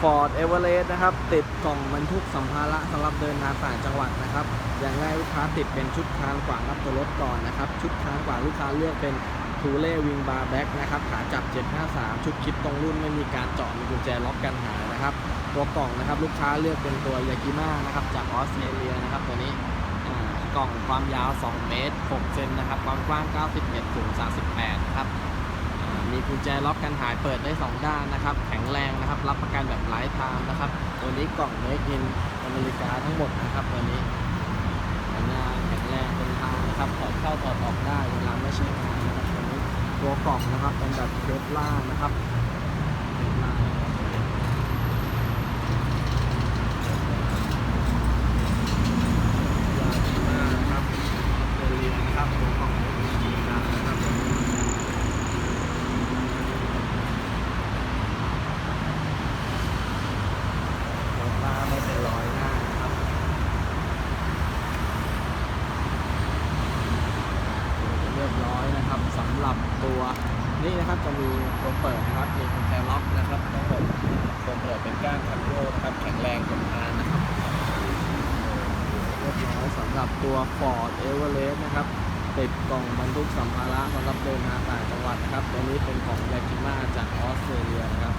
Ford Everest นะครับ ติดกล่องบรรทุกสัมภาระสำหรับเดินทางต่างจังหวัดนะครับ อย่างแรกลูกค้าติดเป็นชุดคานขวางรับตัวรถก่อนนะครับ ชุดคานขวางลูกค้าเลือกเป็นทูเล่วิงบาร์แบ็กนะครับ ขาจับ 753 ชุดคิดตรงรุ่นไม่มีการเจาะมีกุญแจล็อกกันหายนะครับ ตัวกล่องนะครับลูกค้าเลือกเป็นตัวยากิม่านะครับจากออสเตรเลียนะครับตัวนี้กล่องความยาว 2 เมตร 6 เซนนะครับ ความกว้าง90เมตรสูง 38 นะครับ กุญแจล็อกกันหายเปิดได้ 2 ด้านนะครับ แข็งแรงนะครับ รับประกันแบบหลายทางนะครับ ตัวนี้กล่องเมกอินอเมริกาทั้งหมดนะครับตัวนี้สัญญาณแข็งแรงเป็นทางนะครับถอดเข้าถอดออกได้เวลาไม่ใช้งานนะครับตัวนี้ตัวกล่องนะครับเป็นแบบเคปล่านะครับเคปล่าอยาดีมากนะครับออสเตรเลียนะครับตัวกล่องเมกอินอเมริกานะครับตัวนี้ รถล่าไม่เป็นรอยหน้านะครับเรียบร้อยนะครับสำหรับตัวนี่นะครับจะมีตัวเปิดนะครับมีกุญแจล็อกนะครับทั้งหมดตัวเปิดเป็นก้านคันโยกนะครับแข็งแรงทนทานนะครับเรียบร้อยสำหรับตัว Ford Everest นะครับติดกล่องบรรทุกสัมภาระสำหรับเดินทางต่างจังหวัดนะครับตัวนี้เป็นของยากิมาจากออสเตรเลียนะครับ